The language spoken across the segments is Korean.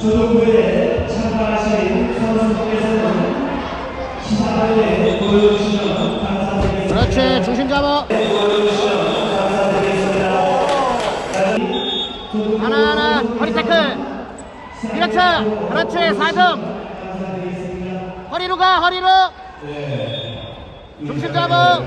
조동부에 참가하신 선수께서는 시사회에 보여주시면 감사드리겠습니다. 그렇지 중심 잡아. 하나 하나 허리 태클 밀어차 그렇지 4점 허리로 가 허리로 중심 잡아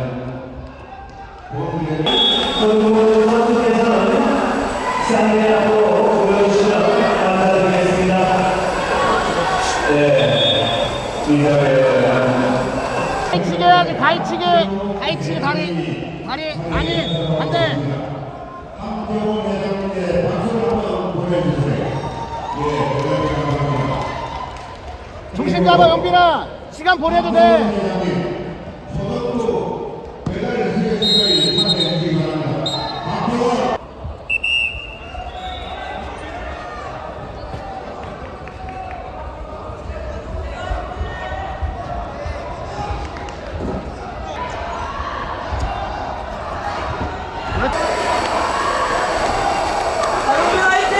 가위치기 해야지 가위치기 가위치기 다리 다리 아니 반대 중심 잡아 영빈아. 시간 보내도 돼 박용민 화이팅!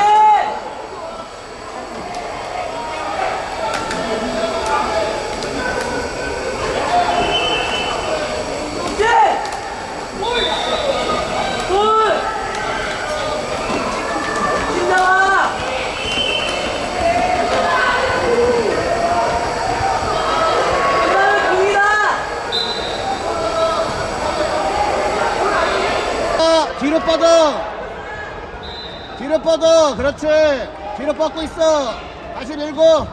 오케이! 골! 신나와! 그다음에 공이다! 어, 뒤로 뻗어. 뒤로 뻗어. 그렇지. 뒤로 뻗고 있어. 다시 밀고